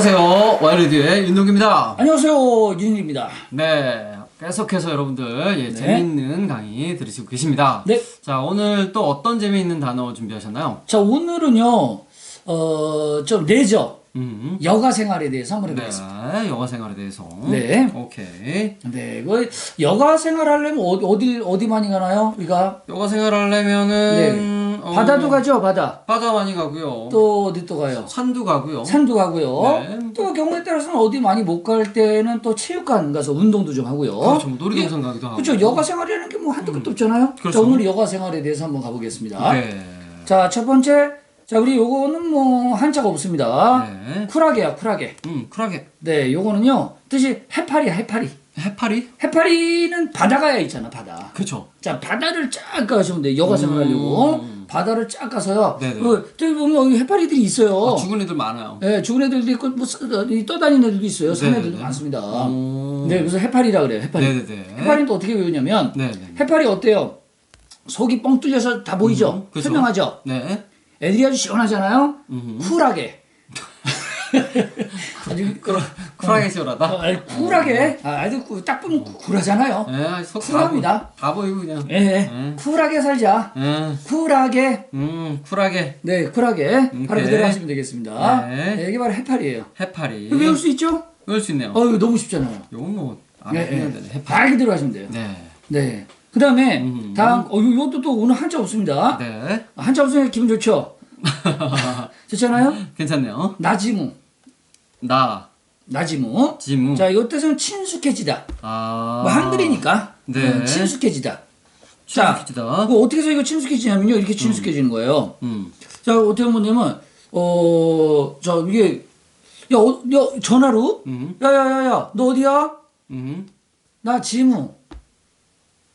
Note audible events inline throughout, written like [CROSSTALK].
안녕하세요. 와이르드의 윤동기입니다. 안녕하세요 윤입니다. 네. 계속해서 여러분들 예, 재미있는 강의 들으시고 계십니다. 네. 자, 오늘 또 어떤 재미있는 단어 준비하셨나요? 자 오늘은요 어 좀 레저 음. 여가 생활에 대해서 한번 네. 해보겠습니다. 여가 생활에 대해서. 네. 오케이. 네, 그 여가 생활 하려면 어디 어디 어디 많이 가나요? 우리가 여가 생활 하려면은 어, 네. 바다도 가죠, 바다. 바다 많이 가고요. 또 어디 또 가요? 산도 가고요. 산도 가고요. 네. 또 경우에 따라서는 어디 많이 못 갈 때는 또 체육관 가서 운동도 좀 하고요. 그렇죠. 뭐 놀이동산 가기도 하고. 그렇죠. 여가 생활이라는 게 뭐 한두 끝도 없잖아요. 그렇죠. 자, 오늘 여가 생활에 대해서 한번 가보겠습니다. 네. 자, 첫 번째. 자, 우리 요거는 뭐 한자가 없습니다. 네. 쿨하게야, 쿨하게. 음, 쿨하게. 네, 요거는요. 뜻이 해파리야, 해파리. 해파리? 해파리는 바다 가야 있잖아, 바다. 그렇죠. 자, 바다를 쫙 가시면 돼요. 여가 생활하려고. 바다를 쫙 가서요. 네네. 그, 저기 보면 여기 해파리들이 있어요. 아, 죽은 애들 많아요. 예, 죽은 애들도 있고, 뭐, 쓰- 이 떠다니는 애들도 있어요. 산 네네네. 애들도 많습니다. 오. 네, 그래서 해파리라 그래요, 해파리. 네네네. 해파리는 또 어떻게 외우냐면, 네네. 해파리 어때요? 속이 뻥 뚫려서 다 보이죠? 음, 그죠. 투명하죠? 네. 애들이 아주 시원하잖아요? 음. 쿨하게. 아주 그, 쿨하게 시원하다. 어, 아니, 쿨하게. 아, 아주 그- 딱 보면 쿨- 쿨하잖아요. 예, 속 쿨합니다. 다 보이고 그냥. 예, 예. 음. 쿨하게 살자. 예, 쿨하게. 음, 쿨하게 네, 쿨하게. 바로 오케이. 그대로 하시면 되겠습니다. 네. 네, 이게 바로 해파리예요. 해파리. 이거 외울 수 있죠? 외울 수 있네요. 어, 이거 너무 쉽잖아요. 요건 뭐, 안 네, 해도 네. 되네. 해파리. 말 그대로 하시면 돼요. 네. 네. 그 다음에, 음. 다음, 어, 이것도 또 오늘 한자 없습니다. 네. 한자 없으면 기분 좋죠? [LAUGHS] 좋잖아요? 괜찮네요. 나지무. 나, 나지무. 지무. 자, 이것 뜻은 친숙해지다. 아. 뭐 한글이니까. 네. 음, 친숙해지다. 자, 친숙해지다. 그 어떻게 해서 이거 친숙해지냐면요. 이렇게 친숙해지는 거예요. 음. 자, 어떻게 보냐면, 어, 자, 이게, 야, 어, 야, 전화로? 음. 야, 야, 야, 야, 너 어디야? 음. 나 지무.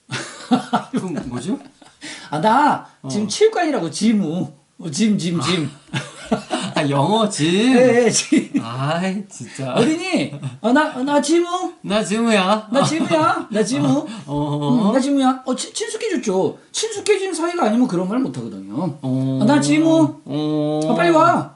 [LAUGHS] 그럼 뭐죠? 아, 나 지금 체육관이라고, 지무. 어, 짐, 짐, 짐. 아, [LAUGHS] 영어 지. 예, 예, 짐. 아이, 진짜. 어디니? 어, 나, 어, 나 지무? 나 지무야. 나 지무야? 나 지무? 어. 응, 나 지무야? 어, 친, 친숙해졌죠. 친숙해진 사이가 아니면 그런 말 못하거든요. 어. 아, 나 지무? 어. 아, 빨리 와.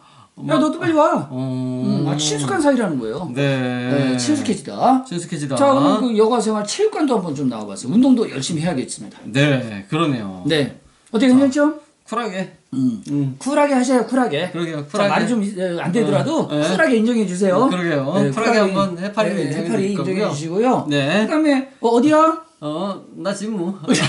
야, 너도 빨리 와. 어. 음, 아, 친숙한 사이라는 거예요. 네. 네, 친숙해지다. 친숙해지다. 자, 오늘 그 여가 생활 체육관도 한번 좀 나와봤어요. 운동도 열심히 해야겠습니다. 네, 그러네요. 네. 어떻게 괜찮죠? 쿨하게. 음. 음. 쿨하게 하셔요, 쿨하게. 그러게요, 자, 쿨하게. 말이 좀 안 되더라도 어, 네. 쿨하게 인정해 주세요. 어, 그러게요. 쿨하게 한번 해파리를 인정해 해파리 인정해. 주시고요. 네. 그다음에 어, 어디야? 어, 나 지무. [LAUGHS] 어디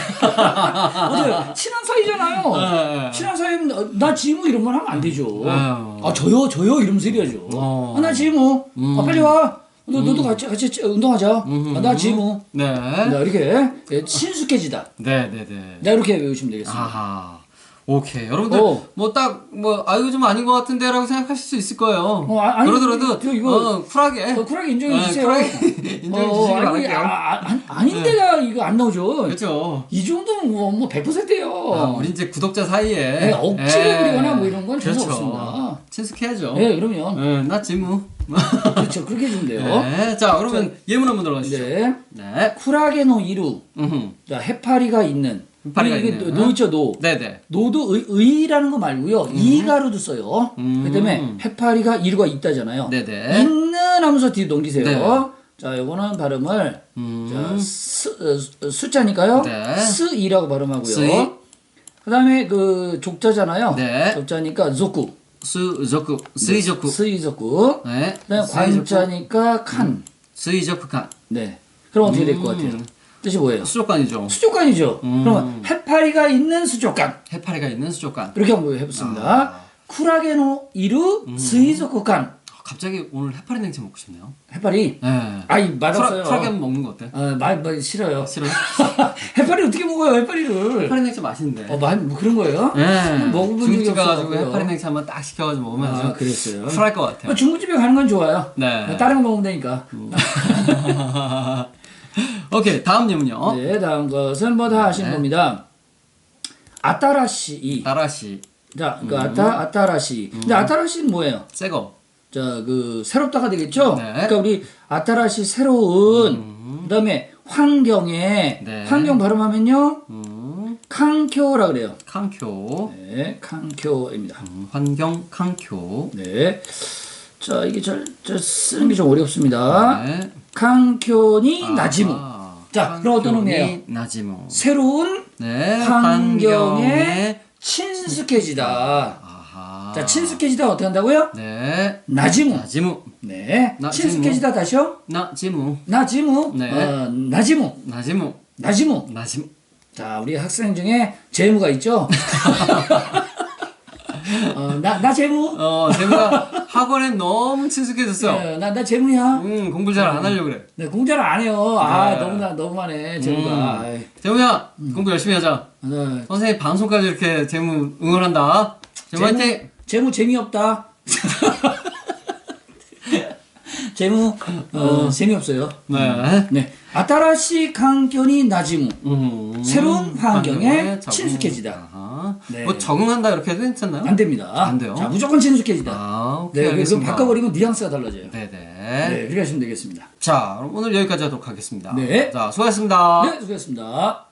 친한 사이잖아요. 네. 친한 사이면 어, 나 지무 이런 건 하면 안 되죠. 아 저요 저요 이러면서 이래야죠. 어. 아, 나 지무. 아, 빨리 와. 너 너도 같이 같이 운동하자. 아, 나 지무. 네. 나 이렇게 예, 친숙해지다. 네, 네, 네. 나 이렇게 외우시면 되겠습니다. 아하. 오케이. 여러분들, 어. 뭐 딱, 뭐, 아, 이거 좀 아닌 것 같은데? 라고 생각하실 수 있을 거예요. 어, 아, 그러더라도, 저 이거- 어, 쿨하게. 어, 쿨하게 인정해 네, 주세요. 쿨하게 [LAUGHS] 인정해 주시기 아니, 바랄게요. 아, 아, 아, 아닌데가 이거 안 나오죠. 그렇죠. 이 정도면 뭐, 뭐 100%예요. 아, 우리 이제 구독자 사이에. 네, 억지로 예. 부리거나 뭐 이런 건 전혀 그렇죠. 없습니다. 친숙해야죠. 네, 그러면 예, 나 지무. 그렇죠. 그렇게 해주면 돼요. [LAUGHS] 네. 자, 그러면 예문 한번 들어가시죠. 네. 네. 쿨하게 노 이루. 음흠. 자, 해파리가 있는. 해파리가 이게 있네요. 노, 노. 네네. 노도 의, 의라는 거 말고요. 이가로도 써요. 음. 그 때문에 해파리가 이루가 있다잖아요. 네네. 있는 하면서 뒤에 넘기세요. 네. 자, 요거는 발음을 음. 자, 스, 어, 수- 숫자니까요. 네. 스이라고 발음하고요. 스이. 그다음에 그 족자잖아요. 네. 족자니까 조쿠. 수저쿠, 스이저쿠. 스이조쿠. 네. 그다음에. 관자니까 칸. 스이저쿠칸. 네. 그럼 어떻게 될것 음. 같아요? 뜻이 뭐예요? 수족관이죠. 수족관이죠. 음. 그러면 해파리가 있는 수족관. 해파리가 있는 수족관. 이렇게 한번 해봤습니다. 아. 쿠라게노 이루 스이조쿠칸. 아, 갑자기 오늘 해파리 냉채 먹고 싶네요. 해파리. 네. 아이 맛없어요. 쿨하, 게 한번 먹는 거 어때? 어, 말, 말 싫어요. 싫어요? [LAUGHS] 해파리 어떻게 먹어요? 해파리를. 해파리 냉채 맛있는데. 어, 말, 뭐 그런 거예요? 네. 먹어본 적이 중국집 가가지고 없어가지고요. 해파리 냉채 한번 딱 시켜가지고 먹으면 아, 그랬어요. 쿨할 것 같아요. 어, 중국집에 가는 건 좋아요. 네. 다른 거 먹으면 되니까. [LAUGHS] [LAUGHS] 오케이 다음 예문요. 네, 다음 것은 뭐다 아시는 네. 겁니다. 아따라시. 나라시 자, 그 음. 아따, 아따라시. 근데 아따라시는 뭐예요? 새거. 자, 그, 새롭다가 되겠죠? 네. 그러니까 우리 아따라시 새로운, 그 다음에 환경에, 네. 환경 발음하면요, 음, 칸쿄라 그래요. 칸쿄. 네, 칸쿄입니다. 음, 환경 칸쿄. 네. 자 이게 잘, 잘 쓰는 게 좀 어렵습니다. 네. 칸견이 나지무. 아하. 자, 그럼 어떤 의미예요? 나지무. 새로운 네. 환경에 친숙해지다. 아하. 자, 친숙해지다 어떻게 한다고요? 네. 나지무. 나지무. 네. 나지무. 친숙해지다 다시요. 나지무. 나지무. 네. 어, 나지무. 나지무. 나지무. 나지무. 자, 우리 학생 중에 재무가 있죠? [LAUGHS] 어, 나, 나 재무. 어, 제가 학원에 너무 친숙해졌어요. 네, 나, 나 재무야. 음, 공부 잘 안 하려고 그래. 네, 공짜를 안 해요. 아, 네. 너무나, 너무하네, 재무가. 아이, 재무야, 공부 열심히 하자. 네. 선생님 방송까지 이렇게 재무 응원한다. 재무 화이팅! 재무 재미없다. [LAUGHS] 재무 어, 재미없어요. 네. 네. 아따라시 환경이 나지무. 음, 새로운 환경에. 친숙해지다. 아하. 네. 뭐 적응한다 이렇게 해도 괜찮나요? 안 됩니다. 안 돼요? 자, 무조건 친숙해지다. 아, 오케이, 네, 그래서 알겠습니다. 바꿔버리면 뉘앙스가 달라져요. 네네. 네, 그렇게 하시면 되겠습니다. 자, 그럼 오늘 여기까지 하도록 하겠습니다. 네. 자, 수고하셨습니다. 네, 수고하셨습니다.